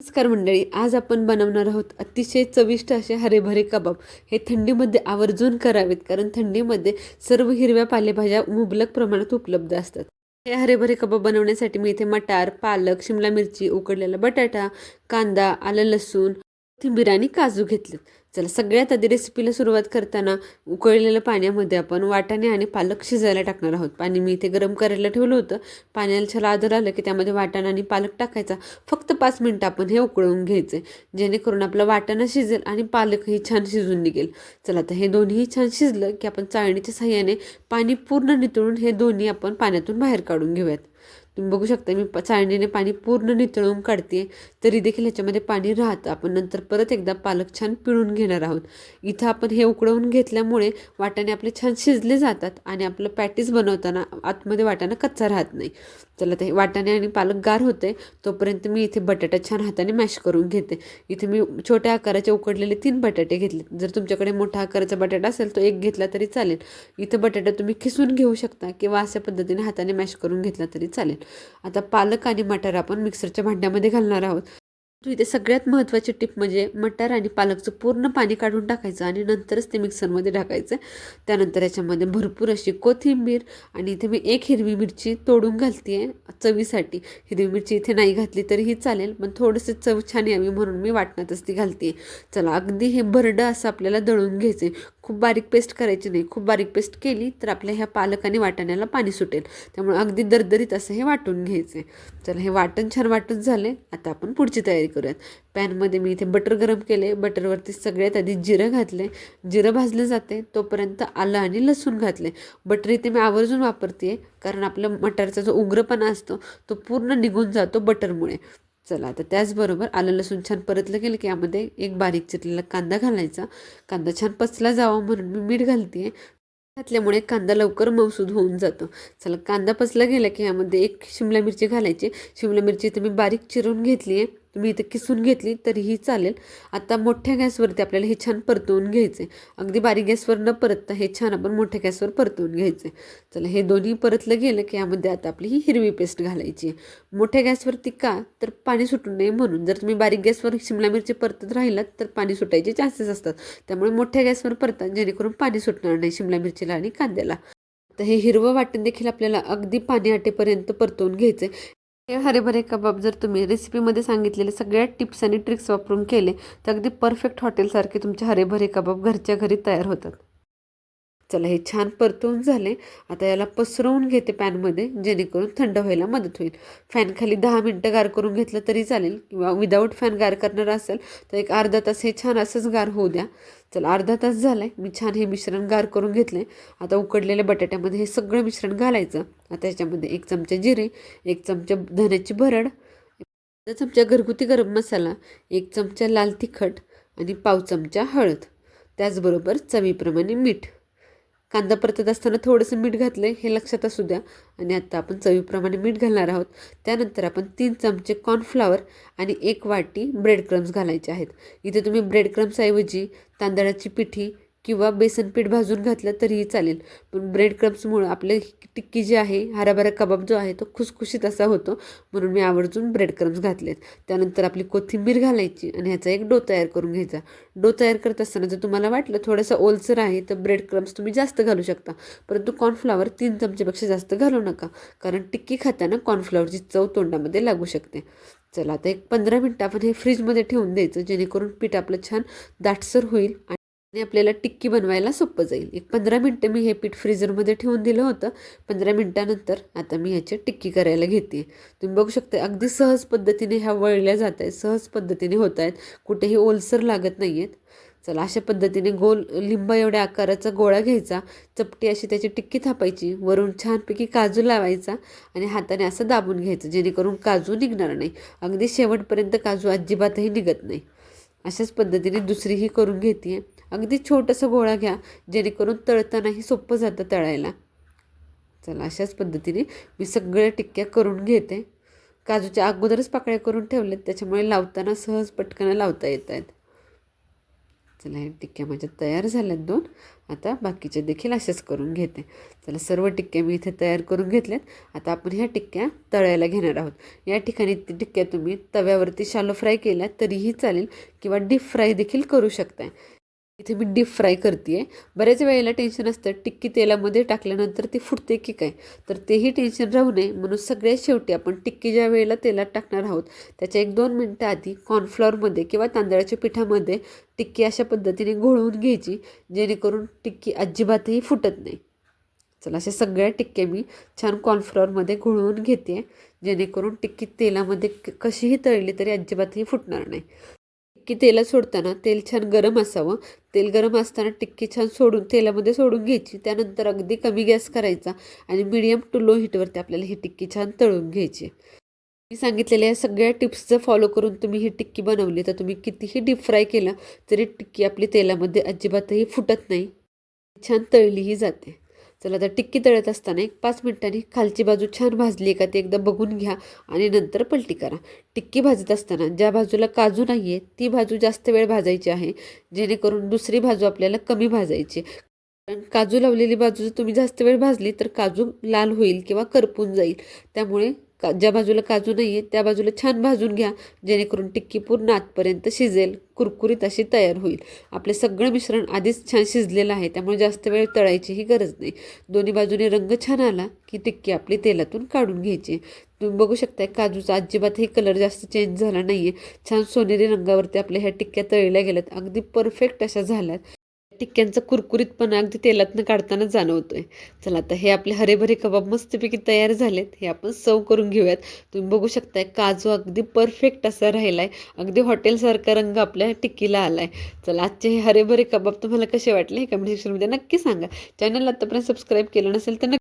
नमस्कार मंडळी आज आपण बनवणार आहोत अतिशय चविष्ट असे हरेभरे कबाब. हे थंडीमध्ये आवर्जून करावेत कारण थंडीमध्ये सर्व हिरव्या पालेभाज्या मुबलक प्रमाणात उपलब्ध असतात. हे हरेभरे कबाब बनवण्यासाठी मी इथे मटार पालक शिमला मिरची उकडलेला बटाटा कांदा आलं लसूण कोथिंबीर आणि काजू घेतलेत चला सगळ्यात आधी रेसिपीला सुरुवात करताना उकळलेल्या पाण्यामध्ये आपण वाटाणे आणि पालक शिजायला टाकणार आहोत. पाणी मी इथे गरम करायला ठेवलं होतं. पाण्याला छान आदर आलं की त्यामध्ये वाटाणा आणि पालक टाकायचा. फक्त पाच मिनटं आपण हे उकळवून घ्यायचे. जेणेकरून आपलं वाटाणा शिजेल आणि पालकही छान शिजून निघेल. चला आता हे दोन्ही छान शिजलं की आपण चाळणीच्या साह्याने पाणी पूर्ण नितळून हे दोन्ही आपण पाण्यातून बाहेर काढून घेऊयात. तुम्ही बघू शकता मी चाळणीने पाणी पूर्ण नितळून काढते. तरी देखील ह्याच्यामध्ये पाणी राहतं. आपण नंतर परत एकदा पालक छान पिळून घेणार आहोत. इथं आपण हे उकडवून घेतल्यामुळे वाटाणे आपले छान शिजले जातात आणि आपलं पॅटीस बनवताना आतमध्ये वाटाणा कच्चा राहत नाही. चला ते वाटाणे आणि पालक गार होते तोपर्यंत मी इथे बटाटा छान हाताने मॅश करून घेते. इथे मी छोट्या आकाराचे उकडलेले तीन बटाटे घेतले जर तुमच्याकडे मोठ्या आकाराचा बटाटा असेल तो एक घेतला तरी चालेल. इथं बटाटा तुम्ही खिसून घेऊ शकता किंवा अशा पद्धतीने हाताने मॅश करून घेतला तरी चालेल. आता पालक आणि मटार आपण मिक्सरच्या भांड्यामध्ये घालणार आहोत. इथे सगळ्यात महत्त्वाची टिप म्हणजे मटार आणि पालकचं पूर्ण पाणी काढून टाकायचं आणि नंतरच ते मिक्सरमध्ये टाकायचं. त्यानंतर याच्यामध्ये भरपूर अशी कोथिंबीर आणि इथे मी एक हिरवी मिरची तोडून घालते आहे चवीसाठी. हिरवी मिरची इथे नाही घातली तरीही चालेल पण थोडंसं चव छान यावी म्हणून मी वाटणातच ती घालते चला अगदी हे भरडं असं आपल्याला दळून घ्यायचं खूप बारीक पेस्ट करायची नाही. खूप बारीक पेस्ट केली तर आपल्या ह्या पालक आणि वाटाण्याला पाणी सुटेल. त्यामुळे अगदी दरदरीत असं हे वाटून घ्यायचं आहे चला हे वाटण छान वाटून झाले आता आपण पुढची तयारी करूयात. पॅनमध्ये मी इथे बटर गरम केले बटरवरती सगळ्यात आधी जिरं घातले जिरं भाजलं जाते तोपर्यंत आलं आणि लसूण घातले बटर इथे मी आवर्जून वापरते कारण आपलं मटारचा जो उग्रपणा असतो तो पूर्ण निघून जातो बटरमुळे चला आता त्याचबरोबर आलं लसूण छान परतलं गेलं की यामध्ये एक बारीक चिरलेला कांदा घालायचा. कांदा छान पचला जावा म्हणून मी मीठ घालते घातल्यामुळे कांदा लवकर मौसूद होऊन जातो. चला कांदा पचला गेला की यामध्ये एक शिमला मिरची घालायची. शिमला मिरची इथे मी बारीक चिरून घेतली आहे तुम्ही इथे किसून घेतली तरीही चालेल. आता मोठ्या गॅसवरती आपल्याला हे छान परतवून घ्यायचे. अगदी बारीक गॅसवर न परतता हे छान आपण मोठ्या गॅसवर परतवून घ्यायचे. चला हे दोन्ही परतलं गेलं की यामध्ये आता आपली ही हिरवी पेस्ट घालायची आहे. मोठ्या गॅसवरती का? तर पाणी सुटू नये म्हणून. जर तुम्ही बारीक गॅसवर शिमला मिरची परतत राहिलात तर पाणी सुटायचे चान्सेस असतात. त्यामुळे मोठ्या गॅसवर परतात जेणेकरून पाणी सुटणार नाही शिमला मिरचीला आणि कांद्याला. तर हे हिरवं वाटण देखील आपल्याला अगदी पाणी आटेपर्यंत परतवून घ्यायचे हे हरेभरे कबाब जर तुम्ही रेसिपीमध्ये सांगितलेले सगळ्या टिप्स आणि ट्रिक्स वापरून केले तर अगदी परफेक्ट हॉटेलसारखे तुमचे हरेभरे कबाब घरच्या घरी तयार होतात. चला हे छान परतवून झाले. आता याला पसरवून घेते पॅनमध्ये जेणेकरून थंड व्हायला मदत होईल. फॅन खाली दहा मिनटं गार करून घेतलं तरी चालेल किंवा विदाऊट फॅन गार करणार असेल तर एक अर्धा तास हे छान असंच गार होऊ द्या. चला अर्धा तास झाला आहे मी छान हे मिश्रण गार करून घेतलं आहे आता उकडलेल्या बटाट्यामध्ये हे सगळं मिश्रण घालायचं. आता याच्यामध्ये एक चमचा जिरे एक चमचा धण्याची भरड अर्धा चमचा घरगुती गरम मसाला एक चमचा लाल तिखट आणि पाव चमचा हळद. त्याचबरोबर चवीप्रमाणे मीठ. कांदा परतत असताना थोडंसं मीठ घातलं हे लक्षात असू द्या. आणि आता आपण चवीप्रमाणे मीठ घालणार आहोत. त्यानंतर आपण तीन चमचे कॉर्नफ्लावर आणि एक वाटी ब्रेड क्रम्स घालायचे आहेत. इथे तुम्ही ब्रेड क्रम्सऐवजी तांदळाची पिठी किंवा बेसन पीठ भाजून घातलं तरीही चालेल. पण ब्रेड क्रम्समुळं आपले टिक्की जी आहे हराभरा कबाब जो आहे तो खुसखुशीत असा होतो. म्हणून मी आवर्जून ब्रेड क्रम्स घातलेत. त्यानंतर आपली कोथिंबीर घालायची आणि ह्याचा एक डो तयार करून घ्यायचा. डो तयार करत असताना जर तुम्हाला वाटलं थोडंसं ओलसर आहे तर ब्रेड क्रम्स तुम्ही जास्त घालू शकता. परंतु कॉर्नफ्लावर तीन चमचेपेक्षा जास्त घालू नका. कारण टिक्की खाताना कॉर्नफ्लावरची चव तोंडामध्ये लागू शकते. चला आता एक पंधरा मिनटं आपण हे फ्रीजमध्ये ठेवून द्यायचं. जेणेकरून पीठ आपलं छान दाटसर होईल आणि आपल्याला टिक्की बनवायला सोपं जाईल. एक पंधरा मिनटं मी हे पीठ फ्रीजरमध्ये ठेवून दिलं होतं. पंधरा मिनटानंतर आता मी ह्याची टिक्की करायला घेते. तुम्ही बघू शकता अगदी सहज पद्धतीने ह्या वळल्या जात आहेत सहज पद्धतीने होत आहेत कुठेही ओलसर लागत नाही आहेत चला अशा पद्धतीने गोल लिंबा एवढ्या आकाराचा गोळा घ्यायचा. चपटी अशी त्याची टिक्की थापायची. वरून छानपैकी काजू लावायचा आणि हाताने असं दाबून घ्यायचं जेणेकरून काजू निघणार नाही. अगदी शेवटपर्यंत काजू अजिबातही निघत नाही. अशाच पद्धतीने दुसरीही करून घेते अगदी छोटंसं गोळा घ्या जेणेकरून तळतानाही सोपं जातं तळायला. चला अशाच पद्धतीने मी सगळ्या टिक्क्या करून घेते. काजूच्या अगोदरच पाकळ्या करून ठेवल्यात त्याच्यामुळे लावताना सहज पटकन लावता येत आहेत. चला ह्या टिक्क्या माझ्या तयार झाल्यात दोन. आता बाकीचे देखील असेच करून घेते. चला सर्व टिक्क्या मी इथे तयार करून घेतल्यात. आता आपण ह्या टिक्क्या तळायला घेणार आहोत. या ठिकाणी ती टिक्क्या तुम्ही तव्यावरती शालो फ्राय केल्या तरीही चालेल किंवा डीप फ्राय देखील करू शकताय. इथे मी डीप फ्राय करते बऱ्याच वेळेला टेन्शन असतं. टिक्की तेलामध्ये टाकल्यानंतर ती फुटते की काय? तर तेही टेन्शन राहू नये. म्हणून सगळ्यात शेवटी आपण टिक्की ज्या वेळेला तेलात टाकणार आहोत त्याच्या एक दोन मिनटं आधी कॉर्नफ्लॉरमध्ये किंवा तांदळाच्या पिठामध्ये टिक्की अशा पद्धतीने घोळवून घ्यायची जेणेकरून टिक्की अजिबातही फुटत नाही. चला अशा सगळ्या टिक्क्या मी छान कॉर्नफ्लॉरमध्ये घोळवून घेते जेणेकरून टिक्की तेलामध्ये कशीही तळली तरी अजिबातही फुटणार नाही. टिक्की तेलात सोडताना तेल छान गरम असावं. तेल गरम असताना टिक्की छान सोडून तेलामध्ये सोडून घ्यायची. त्यानंतर अगदी कमी गॅस करायचा आणि मिडियम टू लो हीटवरती आपल्याला ही टिक्की छान तळून घ्यायची. मी सांगितलेल्या या सगळ्या टिप्स जर फॉलो करून तुम्ही ही टिक्की बनवली. तर तुम्ही कितीही डीप फ्राय केलं तरी टिक्की आपली तेलामध्ये अजिबातही फुटत नाही. छान तळलीही जाते. चला तर टिक्की तळत असताना एक पाच मिनिटांनी खालची बाजू छान भाजली का ती एकदा बघून घ्या आणि नंतर पलटी करा. टिक्की भाजत असताना ज्या बाजूला काजू नाही आहे ती बाजू जास्त वेळ भाजायची आहे जेणेकरून दुसरी बाजू आपल्याला कमी भाजायची. कारण काजू लावलेली बाजू जर तुम्ही जास्त वेळ भाजली तर काजू लाल होईल किंवा करपून जाईल. त्यामुळे का ज्या बाजूला काजू नाही आहे त्या बाजूला छान भाजून घ्या जेणेकरून टिक्की पूर्ण आतपर्यंत शिजेल कुरकुरीत अशी तयार होईल. आपले सगळं मिश्रण आधीच छान शिजलेलं आहे त्यामुळे जास्त वेळ तळायचीही गरज नाही. दोन्ही बाजूने रंग छान आला की टिक्की आपली तेलातून काढून घ्यायची. तुम्ही बघू शकताय काजूचा अजिबातही कलर जास्त चेंज झाला नाही आहे छान सोनेरी रंगावरती आपल्या ह्या टिक्क्या तळल्या गेल्यात. अगदी परफेक्ट अशा झाल्यात. टिक्क्यांचा कुरकुरीतपणा अगदी तेलातनं काढताना जाणवतोय. चला आता हे आपले हरेभरे कबाब मस्तपैकी तयार झालेत. हे आपण सर्व करून घेऊयात. तुम्ही बघू शकताय काजू अगदी परफेक्ट असा राहिला आहे अगदी हॉटेलसारखा रंग आपल्या टिक्कीला आला आहे चला आजचे हे हरेभरे कबाब तुम्हाला कसे वाटले हे कमेंट सेक्शनमध्ये नक्की सांगा. चॅनलला आतापर्यंत सबस्क्राईब केलं नसेल तर नक्की